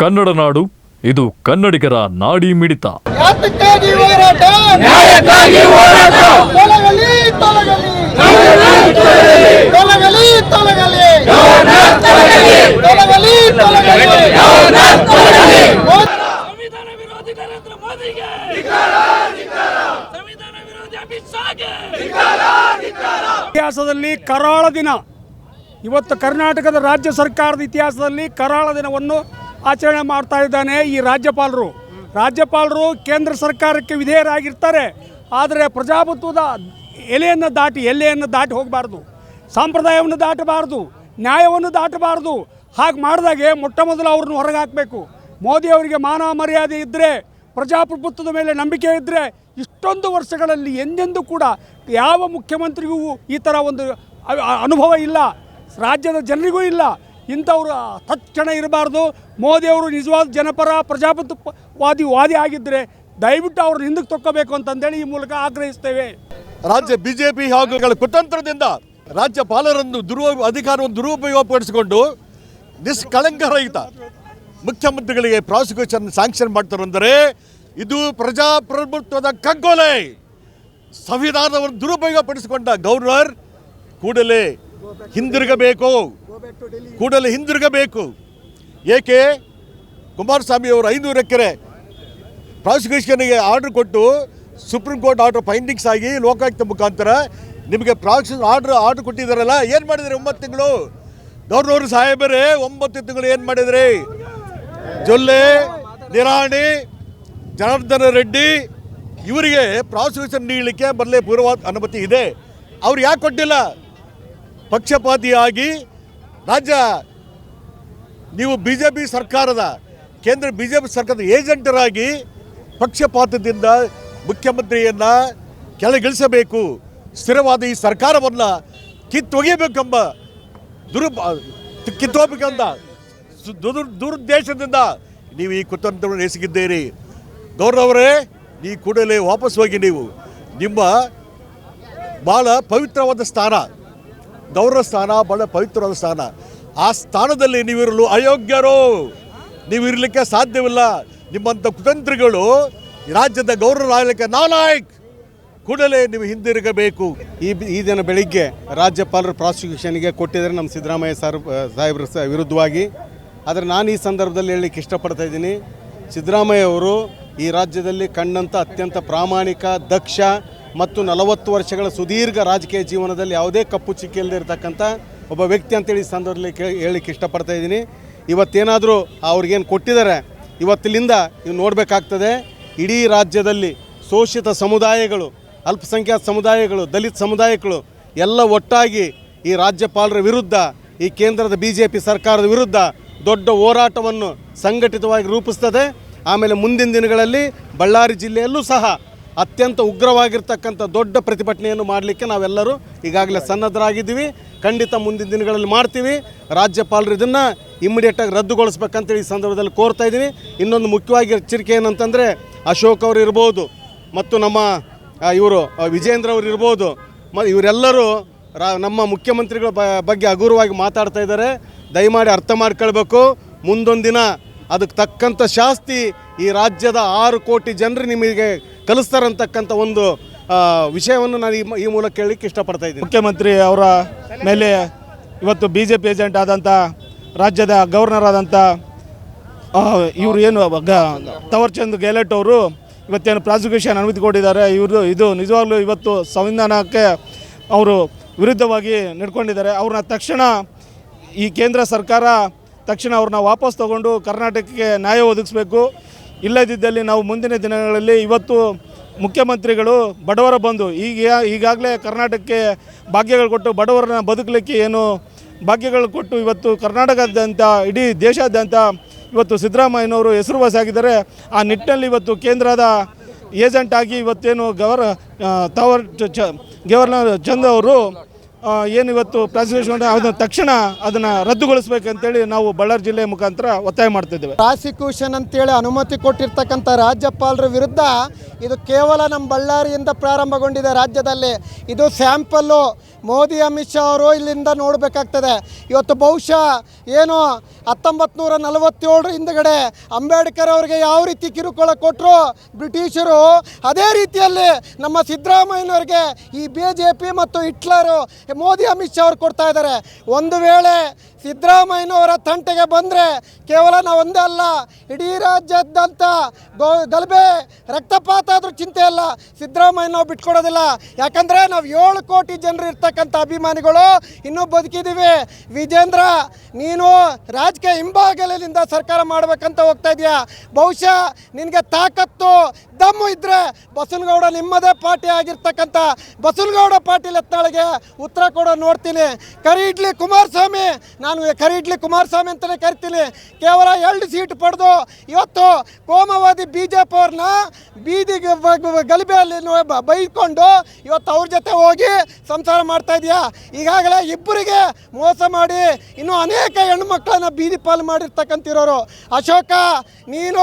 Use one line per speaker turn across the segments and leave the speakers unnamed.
ಕನ್ನಡ ನಾಡು ಇದು ಕನ್ನಡಿಗರ ನಾಡಿ ಮಿಡಿತ.
ಇತಿಹಾಸದಲ್ಲಿ ಕರಾಳ ದಿನ. ಇವತ್ತು ಕರ್ನಾಟಕದ ರಾಜ್ಯ ಸರ್ಕಾರದ ಇತಿಹಾಸದಲ್ಲಿ ಕರಾಳ ದಿನವನ್ನು ಆಚರಣೆ ಮಾಡ್ತಾ ಇದ್ದಾನೆ ಈ ರಾಜ್ಯಪಾಲರು. ರಾಜ್ಯಪಾಲರು ಕೇಂದ್ರ ಸರ್ಕಾರಕ್ಕೆ ವಿಧೇಯರಾಗಿರ್ತಾರೆ. ಆದರೆ ಪ್ರಜಾಪ್ರಭುತ್ವದ ಎಲೆಯನ್ನು ದಾಟಿ ಎಲೆಯನ್ನು ದಾಟಿ ಹೋಗಬಾರ್ದು. ಸಂಪ್ರದಾಯವನ್ನು ದಾಟಬಾರ್ದು. ನ್ಯಾಯವನ್ನು ದಾಟಬಾರ್ದು. ಹಾಗೆ ಮಾಡಿದಾಗೆ ಮೊಟ್ಟ ಮೊದಲು ಅವ್ರನ್ನ ಹೊರಗೆ ಹಾಕಬೇಕು. ಮೋದಿ ಅವರಿಗೆ ಮಾನವ ಮರ್ಯಾದೆ ಇದ್ದರೆ ಪ್ರಜಾಪ್ರಭುತ್ವದ ಮೇಲೆ ನಂಬಿಕೆ ಇದ್ದರೆ ಇಷ್ಟೊಂದು ವರ್ಷಗಳಲ್ಲಿ ಎಂದೆಂದೂ ಕೂಡ ಯಾವ ಮುಖ್ಯಮಂತ್ರಿಗೂ ಈ ಥರ ಒಂದು ಅನುಭವ ಇಲ್ಲ. ರಾಜ್ಯದ ಜನರಿಗೂ ಇಲ್ಲ. ಇಂಥವ್ರು ತಕ್ಷಣ ಇರಬಾರ್ದು. ಮೋದಿಯವರು ನಿಜವಾದ ಜನಪರ, ಪ್ರಜಾಪ್ರಭುತ್ವವಾದಿ ವಾದಿ ಆಗಿದ್ದರೆ ದಯವಿಟ್ಟು ಅವ್ರನ್ನ ಹಿಂದಕ್ಕೆ ತಕ್ಕೋಬೇಕು ಅಂತಂದೇಳಿ ಈ ಮೂಲಕ ಆಗ್ರಹಿಸ್ತೇವೆ.
ರಾಜ್ಯ ಬಿಜೆಪಿ ಹಾಗೂ ಕುತಂತ್ರದಿಂದ ರಾಜ್ಯಪಾಲರನ್ನು ದುರು ಅಧಿಕಾರವನ್ನು ದುರುಪಯೋಗಪಡಿಸಿಕೊಂಡು ನಿಷ್ಕಳಂಕರಹಿತ ಮುಖ್ಯಮಂತ್ರಿಗಳಿಗೆ ಪ್ರಾಸಿಕ್ಯೂಷನ್ ಸ್ಯಾಂಕ್ಷನ್ ಮಾಡ್ತಾರಂದರೆ ಇದು ಪ್ರಜಾಪ್ರಭುತ್ವದ ಕಗ್ಗೊಲೆ ಸಂವಿಧಾನವನ್ನು ದುರುಪಯೋಗಪಡಿಸಿಕೊಂಡ ಗವರ್ನರ್ ಕೂಡಲೇ ಹಿಂದಿರುಗಬೇಕು. ಕೂಡಲೇ ಹಿಂದಿರುಗಬೇಕು. ಏಕೆ? ಕುಮಾರಸ್ವಾಮಿ ಅವರು ಐನೂರು ಎಕರೆ ಪ್ರಾಸಿಕ್ಯೂಷನ್ಗೆ ಆರ್ಡರ್ ಕೊಟ್ಟು ಸುಪ್ರೀಂ ಕೋರ್ಟ್ ಆರ್ಡರ್ ಫೈಂಡಿಂಗ್ಸ್ ಆಗಿ ಲೋಕಾಯುಕ್ತ ಮುಖಾಂತರ ನಿಮಗೆ ಪ್ರಾಸಿಕ್ಯೂಷನ್ ಆರ್ಡರ್ ಆರ್ಡರ್ ಕೊಟ್ಟಿದ್ದಾರಲ್ಲ, ಏನು ಮಾಡಿದ್ರಿ ಒಂಬತ್ತು ತಿಂಗಳು? ಗೌರ್ನವರು ಸಾಹೇಬರೇ, ಒಂಬತ್ತು ತಿಂಗಳು ಏನು ಮಾಡಿದ್ರಿ? ಜೊಲ್ಲೆ, ನಿರಾಣಿ, ಜನಾರ್ದನ ರೆಡ್ಡಿ, ಇವರಿಗೆ ಪ್ರಾಸಿಕ್ಯೂಷನ್ ನೀಡಲಿಕ್ಕೆ ಬರಲೇ ಪೂರ್ವ ಅನುಮತಿ ಇದೆ. ಅವ್ರು ಯಾಕೆ ಕೊಟ್ಟಿಲ್ಲ? ಪಕ್ಷಪಾತಿಯಾಗಿ ರಾಜ್ಯ, ನೀವು ಬಿ ಜೆ ಪಿ ಸರ್ಕಾರದ, ಕೇಂದ್ರ ಬಿ ಜೆ ಪಿ ಸರ್ಕಾರದ ಏಜೆಂಟರಾಗಿ ಪಕ್ಷಪಾತದಿಂದ ಮುಖ್ಯಮಂತ್ರಿಯನ್ನು ಕೆಳಗಿಳಿಸಬೇಕು, ಸ್ಥಿರವಾದ ಈ ಸರ್ಕಾರವನ್ನು ಕಿತ್ತೊಗೆಯಬೇಕೆಂಬ ದುರು ಕಿತ್ತೋಗಬೇಕಂತ ದುರ್ ದುರುದ್ದೇಶದಿಂದ ನೀವು ಈ ಕುತಂತ್ರವನ್ನು ಎಸಗಿದ್ದೀರಿ. ಗೌರವರೇ ಈ ಕೂಡಲೇ ವಾಪಸ್ ಹೋಗಿ ನೀವು ನಿಮ್ಮ ಭಾಳ ಪವಿತ್ರವಾದ ಸ್ಥಾನ ಗೌರವ ಸ್ಥಾನ ಬಹಳ ಪವಿತ್ರವಾದ ಸ್ಥಾನ. ಆ ಸ್ಥಾನದಲ್ಲಿ ನೀವಿರಲು ಅಯೋಗ್ಯರು. ನೀವು ಇರಲಿಕ್ಕೆ ಸಾಧ್ಯವಿಲ್ಲ. ನಿಮ್ಮಂಥ ಕುತಂತ್ರಿಗಳು ರಾಜ್ಯದ ಗೌರವ ಆಗಲಿಕ್ಕೆ ನಾಲಾಯ್ಕ್ ಕೂಡಲೇ ನೀವು ಹಿಂದಿರುಗಬೇಕು.
ಈ ಈ ದಿನ ಬೆಳಿಗ್ಗೆ ರಾಜ್ಯಪಾಲರು ಪ್ರಾಸಿಕ್ಯೂಷನ್ಗೆ ಕೊಟ್ಟಿದ್ದಾರೆ ನಮ್ಮ ಸಿದ್ದರಾಮಯ್ಯ ಸರ್ ಸಾಹೇಬ್ರ ವಿರುದ್ಧವಾಗಿ. ಆದರೆ ನಾನು ಈ ಸಂದರ್ಭದಲ್ಲಿ ಹೇಳಲಿಕ್ಕೆ ಇಷ್ಟಪಡ್ತಾ ಇದ್ದೀನಿ, ಸಿದ್ದರಾಮಯ್ಯ ಅವರು ಈ ರಾಜ್ಯದಲ್ಲಿ ಕಂಡಂಥ ಅತ್ಯಂತ ಪ್ರಾಮಾಣಿಕ, ದಕ್ಷ ಮತ್ತು ನಲವತ್ತು ವರ್ಷಗಳ ಸುದೀರ್ಘ ರಾಜಕೀಯ ಜೀವನದಲ್ಲಿ ಯಾವುದೇ ಕಪ್ಪು ಚಿಕ್ಕಿಲ್ಲದೆ ಇರತಕ್ಕಂಥ ಒಬ್ಬ ವ್ಯಕ್ತಿ ಅಂತೇಳಿ ಸಂದರ್ಭದಲ್ಲಿ ಕೇ- ಹೇಳಲಿಕ್ಕೆ ಇಷ್ಟಪಡ್ತಾ ಇದ್ದೀನಿ. ಇವತ್ತೇನಾದರೂ ಅವ್ರಿಗೇನು ಕೊಟ್ಟಿದ್ದಾರೆ, ಇವತ್ತಿಲಿಂದ ಇವು ನೋಡಬೇಕಾಗ್ತದೆ, ಇಡೀ ರಾಜ್ಯದಲ್ಲಿ ಶೋಷಿತ ಸಮುದಾಯಗಳು, ಅಲ್ಪಸಂಖ್ಯಾತ ಸಮುದಾಯಗಳು, ದಲಿತ ಸಮುದಾಯಗಳು ಎಲ್ಲ ಒಟ್ಟಾಗಿ ಈ ರಾಜ್ಯಪಾಲರ ವಿರುದ್ಧ, ಈ ಕೇಂದ್ರದ ಬಿ ಜೆ ಪಿ ಸರ್ಕಾರದ ವಿರುದ್ಧ ದೊಡ್ಡ ಹೋರಾಟವನ್ನು ಸಂಘಟಿತವಾಗಿ ರೂಪಿಸ್ತದೆ. ಆಮೇಲೆ ಮುಂದಿನ ದಿನಗಳಲ್ಲಿ ಬಳ್ಳಾರಿ ಜಿಲ್ಲೆಯಲ್ಲೂ ಸಹ ಅತ್ಯಂತ ಉಗ್ರವಾಗಿರ್ತಕ್ಕಂಥ ದೊಡ್ಡ ಪ್ರತಿಭಟನೆಯನ್ನು ಮಾಡಲಿಕ್ಕೆ ನಾವೆಲ್ಲರೂ ಈಗಾಗಲೇ ಸನ್ನದ್ಧರಾಗಿದ್ದೀವಿ. ಖಂಡಿತ ಮುಂದಿನ ದಿನಗಳಲ್ಲಿ ಮಾಡ್ತೀವಿ. ರಾಜ್ಯಪಾಲರು ಇದನ್ನು ಇಮ್ಮಿಡಿಯೇಟಾಗಿ ರದ್ದುಗೊಳಿಸ್ಬೇಕಂತೇಳಿ ಈ ಸಂದರ್ಭದಲ್ಲಿ ಕೋರ್ತಾ ಇದ್ದೀವಿ. ಇನ್ನೊಂದು ಮುಖ್ಯವಾಗಿ ಎಚ್ಚರಿಕೆ ಏನಂತಂದರೆ ಅಶೋಕ್ ಅವರು ಇರ್ಬೋದು ಮತ್ತು ನಮ್ಮ ಇವರು ವಿಜೇಂದ್ರ ಅವರು ಇರ್ಬೋದು. ಮ, ಇವರೆಲ್ಲರೂ ರಾ, ನಮ್ಮ ಮುಖ್ಯಮಂತ್ರಿಗಳ ಬಗ್ಗೆ ಹಗುರವಾಗಿ ಮಾತಾಡ್ತಾ ಇದ್ದಾರೆ. ದಯಮಾಡಿ ಅರ್ಥ ಮಾಡ್ಕೊಳ್ಬೇಕು. ಮುಂದೊಂದು ದಿನ ಅದಕ್ಕೆ ತಕ್ಕಂಥ ಶಾಸ್ತಿ ಈ ರಾಜ್ಯದ ಆರು ಕೋಟಿ ಜನರು ನಿಮಗೆ ಕಲಿಸ್ತಾರಂತಕ್ಕಂಥ ಒಂದು ವಿಷಯವನ್ನು ನಾನು ಈ ಮೂಲಕ ಕೇಳಲಿಕ್ಕೆ ಇಷ್ಟಪಡ್ತಾ ಇದ್ದೀನಿ.
ಮುಖ್ಯಮಂತ್ರಿ ಅವರ ಮೇಲೆ ಇವತ್ತು ಬಿ ಜೆ ಪಿ ಏಜೆಂಟ್ ಆದಂಥ ರಾಜ್ಯದ ಗವರ್ನರ್ ಆದಂಥ ಇವರು ಏನು ತವರ್ಚಂದ್ ಗೆಹ್ಲೋಟ್ ಅವರು ಇವತ್ತೇನು ಪ್ರಾಸಿಕ್ಯೂಷನ್ ಅನುಮತಿ ಕೊಟ್ಟಿದ್ದಾರೆ ಇವರು ಇದು ನಿಜವಾಗ್ಲೂ ಇವತ್ತು ಸಂವಿಧಾನಕ್ಕೆ ಅವರು ವಿರುದ್ಧವಾಗಿ ನಡ್ಕೊಂಡಿದ್ದಾರೆ. ಅವ್ರನ್ನ ತಕ್ಷಣ ಈ ಕೇಂದ್ರ ಸರ್ಕಾರ ತಕ್ಷಣ ಅವ್ರನ್ನ ವಾಪಸ್ ತಗೊಂಡು ಕರ್ನಾಟಕಕ್ಕೆ ನ್ಯಾಯ ಒದಗಿಸ್ಬೇಕು. ಇಲ್ಲದಿದ್ದಲ್ಲಿ ನಾವು ಮುಂದಿನ ದಿನಗಳಲ್ಲಿ ಇವತ್ತು ಮುಖ್ಯಮಂತ್ರಿಗಳು ಬಡವರ ಬಂದು ಈಗ ಈಗಾಗಲೇ ಕರ್ನಾಟಕಕ್ಕೆ ಭಾಗ್ಯಗಳು ಕೊಟ್ಟು ಬಡವರನ್ನ ಬದುಕಲಿಕ್ಕೆ ಏನು ಭಾಗ್ಯಗಳು ಕೊಟ್ಟು ಇವತ್ತು ಕರ್ನಾಟಕದಾದ್ಯಂತ, ಇಡೀ ದೇಶಾದ್ಯಂತ ಇವತ್ತು ಸಿದ್ದರಾಮಯ್ಯನವರು ಹೆಸರುವಾಸಿಯಾಗಿದ್ದಾರೆ. ಆ ನಿಟ್ಟಿನಲ್ಲಿ ಇವತ್ತು ಕೇಂದ್ರದ ಏಜೆಂಟ್ ಆಗಿ ಇವತ್ತೇನು ಗವರ್ ತವರ್ ಚ, ಗವರ್ನರ್ ಚಂದ್ ಅವರು ಆ, ಏನು ಇವತ್ತು ಪ್ರಾಸಿಕ್ಯೂಷನ್ ಅದನ್ನು ತಕ್ಷಣ ಅದನ್ನು ರದ್ದುಗೊಳಿಸಬೇಕಂತೇಳಿ ನಾವು ಬಳ್ಳಾರಿ ಜಿಲ್ಲೆ ಮುಖಾಂತರ ಒತ್ತಾಯ ಮಾಡ್ತಿದ್ದೇವೆ.
ಪ್ರಾಸಿಕ್ಯೂಷನ್ ಅಂತೇಳಿ ಅನುಮತಿ ಕೊಟ್ಟಿರ್ತಕ್ಕಂಥ ರಾಜ್ಯಪಾಲರ ವಿರುದ್ಧ ಇದು ಕೇವಲ ನಮ್ಮ ಬಳ್ಳಾರಿಯಿಂದ ಪ್ರಾರಂಭಗೊಂಡಿದೆ ರಾಜ್ಯದಲ್ಲಿ. ಇದು ಸ್ಯಾಂಪಲ್ಲು. ಮೋದಿ, ಅಮಿತ್ ಶಾ ಅವರು ಇಲ್ಲಿಂದ ನೋಡಬೇಕಾಗ್ತದೆ. ಇವತ್ತು ಬಹುಶಃ ಏನು ಹತ್ತೊಂಬತ್ತು ನೂರ ನಲವತ್ತೇಳರ ಹಿಂದಗಡೆ ಅಂಬೇಡ್ಕರ್ ಅವರಿಗೆ ಯಾವ ರೀತಿ ಕಿರುಕುಳ ಕೊಟ್ಟರು ಬ್ರಿಟಿಷರು ಅದೇ ರೀತಿಯಲ್ಲಿ ನಮ್ಮ ಸಿದ್ದರಾಮಯ್ಯನವ್ರಿಗೆ ಈ ಬಿ ಜೆ ಪಿ ಮತ್ತು ಹಿಟ್ಲರು, ಮೋದಿ, ಅಮಿತ್ ಶಾ ಅವ್ರು ಕೊಡ್ತಾ ಇದ್ದಾರೆ. ಒಂದು ವೇಳೆ ಸಿದ್ದರಾಮಯ್ಯನವರ ತಂಟೆಗೆ ಬಂದರೆ ಕೇವಲ ನಾವು ಒಂದೇ ಅಲ್ಲ, ಇಡೀ ರಾಜ್ಯದಂತ ಗೋ ಗಲಭೆ, ರಕ್ತಪಾತ ಆದರೂ ಚಿಂತೆ ಇಲ್ಲ ಸಿದ್ದರಾಮಯ್ಯ ನಾವು ಬಿಟ್ಕೊಡೋದಿಲ್ಲ. ಯಾಕಂದರೆ ನಾವು ಏಳು ಕೋಟಿ ಜನರು ಇರ್ತಕ್ಕಂಥ ಅಭಿಮಾನಿಗಳು ಇನ್ನೂ ಬದುಕಿದ್ದೀವಿ. ವಿಜೇಂದ್ರ, ನೀನು ರಾಜಕೀಯ ಹಿಂಭಾಗಲಿಂದ ಸರ್ಕಾರ ಮಾಡಬೇಕಂತ ಹೋಗ್ತಾ ಇದೆಯಾ. ಬಹುಶಃ ನಿನಗೆ ತಾಕತ್ತು, ದಮ್ಮು ಇದ್ದರೆ ಬಸವನಗೌಡ ನಿಮ್ಮದೇ ಪಾರ್ಟಿ ಆಗಿರ್ತಕ್ಕಂಥ ಬಸವನಗೌಡ ಪಾಟೀಲ್ ಎತ್ತಾಳಿಗೆ ಉತ್ತರ ಕೊಡೋ ನೋಡ್ತೀನಿ. ಕರಿ ಇಡ್ಲಿ ಕುಮಾರಸ್ವಾಮಿ, ನಾನು ಕರಿ ಇಡ್ಲಿ ಕುಮಾರಸ್ವಾಮಿ ಅಂತಲೇ ಕರಿತೀನಿ. ಕೇವಲ ಎರಡು ಸೀಟ್ ಪಡೆದು ಇವತ್ತು ಕೋಮವಾದಿ ಬಿ ಜೆ ಪಿ ಅವ್ರನ್ನ ಬೀದಿಗೆ ಗಲಭೆಯಲ್ಲಿ ಬೈಕೊಂಡು ಇವತ್ತು ಅವ್ರ ಜೊತೆ ಹೋಗಿ ಸಂಸಾರ ಮಾಡ್ತಾ ಇದೆಯಾ? ಈಗಾಗಲೇ ಇಬ್ಬರಿಗೆ ಮೋಸ ಮಾಡಿ ಇನ್ನೂ ಅನೇಕ ಹೆಣ್ಮಕ್ಳನ್ನ ಬೀದಿ ಪಾಲು ಮಾಡಿರ್ತಕ್ಕಂಥಿರೋರು. ಅಶೋಕ, ನೀನು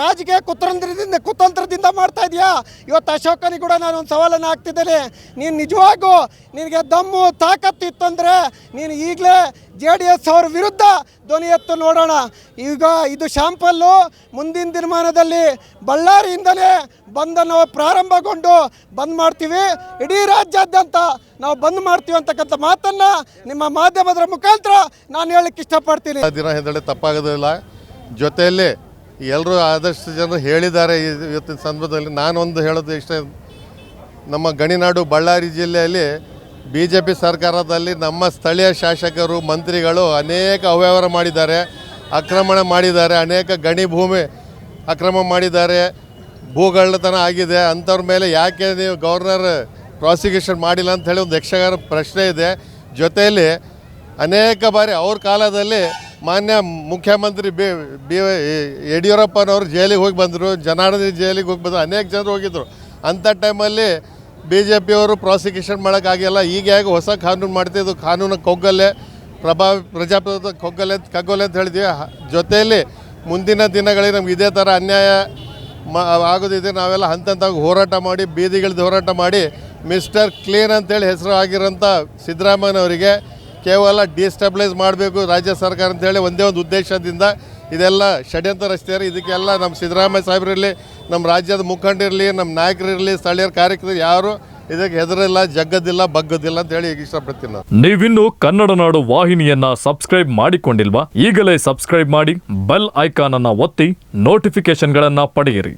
ರಾಜಕೀಯ ಕುತಂತ್ರದಿಂದ ಕುತಂತ್ರದಿಂದ ಮಾಡ್ತಾ ಇದೆಯಾ? ಇವತ್ತು ಅಶೋಕನಿಗೆ ಕೂಡ ನಾನು ಒಂದು ಸವಾಲನ್ನು ಹಾಕ್ತಿದ್ದೇನೆ. ನೀನು ನಿಜವಾಗೂ ನಿನಗೆ ದಮ್ಮು ತಾಕತ್ತು ಇತ್ತಂದರೆ ನೀನು ಈಗಲೇ ಜೆ ಡಿ ಎಸ್ ಅವ್ರ ವಿರುದ್ಧ ಧ್ವನಿ ಎತ್ತು ನೋಡೋಣ. ಈಗ ಇದು ಶಾಂಪಲ್ಲು ಮುಂದಿನ ದಿನಮಾನದಲ್ಲಿ ಬಳ್ಳಾರಿಯಿಂದಲೇ ಬಂದನ್ನು ಪ್ರಾರಂಭಗೊಂಡು ಬಂದ್ ಮಾಡ್ತೀವಿ. ಇಡೀ ರಾಜ್ಯಾದ್ಯಂತ ನಾವು ಬಂದ್ ಮಾಡ್ತೀವಿ ಅಂತಕ್ಕಂಥ ಮಾತನ್ನು ನಿಮ್ಮ ಮಾಧ್ಯಮದ ಮುಖಾಂತರ ನಾನು ಹೇಳಕ್ಕೆ ಇಷ್ಟಪಡ್ತೀನಿ.
ದಿನ ಹಿಂದಡೆ ತಪ್ಪಾಗೋದಿಲ್ಲ ಜೊತೆಯಲ್ಲಿ ಎಲ್ಲರೂ ಆದಷ್ಟು ಜನರು ಹೇಳಿದ್ದಾರೆ ಇವತ್ತಿನ ಸಂದರ್ಭದಲ್ಲಿ. ನಾನೊಂದು ಹೇಳೋದು ಇಷ್ಟ. ನಮ್ಮ ಗಣಿನಾಡು ಬಳ್ಳಾರಿ ಜಿಲ್ಲೆಯಲ್ಲಿ ಬಿ ಜೆ ಪಿ ಸರ್ಕಾರದಲ್ಲಿ ನಮ್ಮ ಸ್ಥಳೀಯ ಶಾಸಕರು, ಮಂತ್ರಿಗಳು ಅನೇಕ ಅವ್ಯವಹಾರ ಮಾಡಿದ್ದಾರೆ, ಆಕ್ರಮಣ ಮಾಡಿದ್ದಾರೆ, ಅನೇಕ ಗಣಿ ಭೂಮಿ ಅಕ್ರಮ ಮಾಡಿದ್ದಾರೆ. ಭೂಗಳ್ಳತನ ಆಗಿದೆ. ಅಂಥವ್ರ ಮೇಲೆ ಯಾಕೆ ನೀವು ಗವರ್ನರ್ ಪ್ರಾಸಿಕ್ಯೂಷನ್ ಮಾಡಿಲ್ಲ ಅಂತ ಹೇಳಿ ಒಂದು ಯಕ್ಷಗಾನ ಪ್ರಶ್ನೆ ಇದೆ. ಜೊತೆಯಲ್ಲಿ ಅನೇಕ ಬಾರಿ ಅವ್ರ ಕಾಲದಲ್ಲಿ ಮಾನ್ಯ ಮುಖ್ಯಮಂತ್ರಿ ಬಿ ಬಿ ಯಡಿಯೂರಪ್ಪನವರು ಜೈಲಿಗೆ ಹೋಗಿ ಬಂದರು, ಜನಾರ್ದನ ಜೈಲಿಗೆ ಹೋಗಿ ಬಂದರು, ಅನೇಕ ಜನರು ಹೋಗಿದ್ದರು ಅಂಥ ಟೈಮಲ್ಲಿ ಬಿ ಜೆ ಪಿಯವರು ಪ್ರಾಸಿಕ್ಯೂಷನ್ ಮಾಡೋಕ್ಕಾಗಿಲ್ಲ ಈಗ ಹೇಗೆ ಹೊಸ ಕಾನೂನು ಮಾಡ್ತಿದ್ದು ಕಾನೂನು ಕೊಗ್ಗಲ್ಲೇ ಪ್ರಭಾವ ಪ್ರಜಾಪ್ರಭುತ್ವ ಕೊಗ್ಗಲೆ ಕಗ್ಗೊಲೆ ಅಂತ ಹೇಳಿದ್ವಿ. ಜೊತೆಯಲ್ಲಿ ಮುಂದಿನ ದಿನಗಳಿಗೆ ನಮ್ಗೆ ಇದೇ ಥರ ಅನ್ಯಾಯ ಮ, ಆಗೋದಿದೆ. ನಾವೆಲ್ಲ ಹಂತ ಹಂತವಾಗಿ ಹೋರಾಟ ಮಾಡಿ, ಬೀದಿಗಿಳಿದು ಹೋರಾಟ ಮಾಡಿ ಮಿಸ್ಟರ್ ಕ್ಲೀನ್ ಅಂತೇಳಿ ಹೆಸರು ಆಗಿರೋಂಥ ಸಿದ್ದರಾಮಯ್ಯನವರಿಗೆ ಕೇವಲ ಡಿಸ್ಟಬ್ಲೈಸ್ ಮಾಡಬೇಕು ರಾಜ್ಯ ಸರ್ಕಾರ ಅಂತೇಳಿ ಒಂದೇ ಒಂದು ಉದ್ದೇಶದಿಂದ ಇದೆಲ್ಲ ಷಡ್ಯಂತ್ರ ರಚಿಸ್ತಾರೆ ಇದಕ್ಕೆಲ್ಲ ನಮ್ಮ ಸಿದ್ದರಾಮಯ್ಯ ಸಾಹೇಬರಿರಲಿ ನಮ್ಮ ರಾಜ್ಯದ ಮುಖಂಡಿರಲಿ ನಮ್ಮ ನಾಯಕರಿರಲಿ ಸ್ಥಳೀಯರ ಕಾರ್ಯಕರ್ತರು ಯಾರು ಇದಕ್ಕೆ ಹೆದರಿಲ್ಲ, ಜಗ್ಗದಿಲ್ಲ, ಬಗ್ಗದಿಲ್ಲ ಅಂತ ಹೇಳಿ ಇಷ್ಟಪಡ್ತೀನಿ ನಾನು.
ನೀವಿನ್ನು ಕನ್ನಡ ನಾಡು ವಾಹಿನಿಯನ್ನ ಸಬ್ಸ್ಕ್ರೈಬ್ ಮಾಡಿಕೊಂಡಿಲ್ವಾ? ಈಗಲೇ ಸಬ್ಸ್ಕ್ರೈಬ್ ಮಾಡಿ, ಬೆಲ್ ಐಕಾನ್ ಅನ್ನ ಒತ್ತಿ ನೋಟಿಫಿಕೇಶನ್ಗಳನ್ನ ಪಡೆಯಿರಿ.